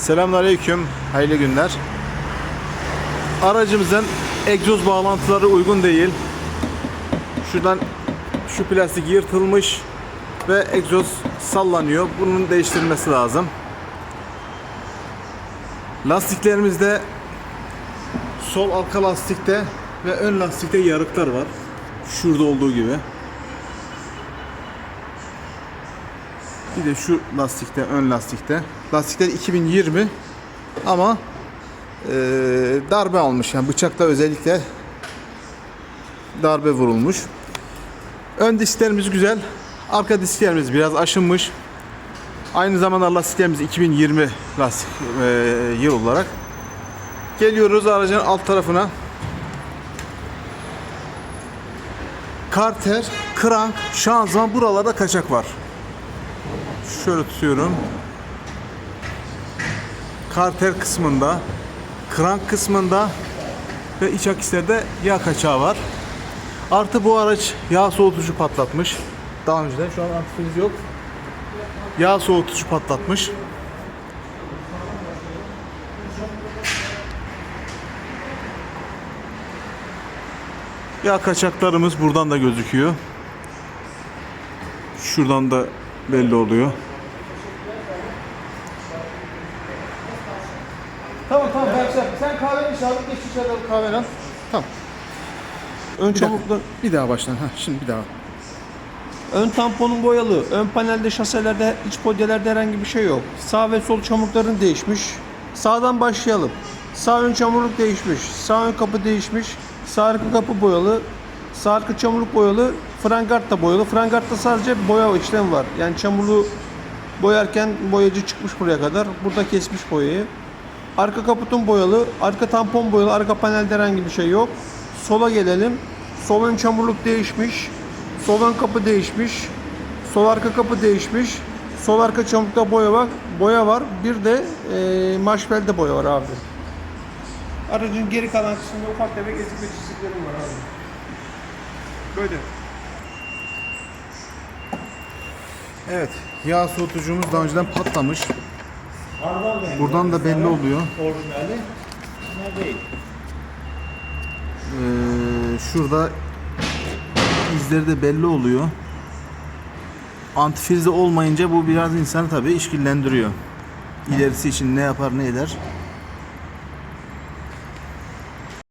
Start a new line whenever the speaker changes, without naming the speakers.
Selamünaleyküm, hayırlı günler. Aracımızın egzoz bağlantıları uygun değil. Şuradan şu plastik yırtılmış ve egzoz sallanıyor. Bunun değiştirilmesi lazım. Lastiklerimizde sol arka lastikte ve ön lastikte yarıklar var. Şurada olduğu gibi. Bir de şu lastikte, ön lastikte. Lastikler 2020 ama eee, darbe almış. Yani bıçakla özellikle darbe vurulmuş. Ön disklerimiz güzel. Arka disklerimiz biraz aşınmış. Aynı zamanda lastiklerimiz 2020 lastik eee, yıl olarak. Geliyoruz aracın alt tarafına. Karter, krank, şanzıman buralarda kaçak var. Şöyle tutuyorum. Karter kısmında, krank kısmında ve iç akislerde yağ kaçağı var. Artı bu araç yağ soğutucu patlatmış. Daha önceden şu an antifriz yok. Yağ soğutucu patlatmış. Yağ kaçaklarımız buradan da gözüküyor. Şuradan da belli oluyor. Tamam tamam Berkşah sen kahveni iç abi geç içeride bir kahveni al. Tamam.
Ön
Bir daha,
çamurluklar,
bir daha baştan. Ha, şimdi bir daha.
ön tamponun boyalı, ön panelde şaselerde, iç podyelerde herhangi bir şey yok. Sağ ve sol çamurlukların değişmiş. Sağdan başlayalım. Sağ ön çamurluk değişmiş, sağ ön kapı değişmiş, sağ arka kapı boyalı, sağ arka çamurluk boyalı, frangart da boyalı. Frangartta sadece boya işlemi var. Yani çamurluğu boyarken boyacı çıkmış buraya kadar. Burada kesmiş boyayı. Arka kaputun boyalı, arka tampon boyalı, arka panelde herhangi bir şey yok. Sola gelelim. Sol ön çamurluk değişmiş. Sol ön kapı değişmiş. Sol arka kapı değişmiş. Sol arka çamurlukta boya var. Boya var. Bir de e, maşbelde boya var abi. Aracın geri kalan kısmında ufak tefek ezik ve çiziklerim var abi. Böyle.
Evet. Yağ soğutucumuz daha önceden patlamış. Buradan da belli oluyor.
Orijinali ne değil.
Ee, şurada izleri de belli oluyor. Antifrize olmayınca bu biraz insanı tabii işkillendiriyor. İlerisi için ne yapar ne eder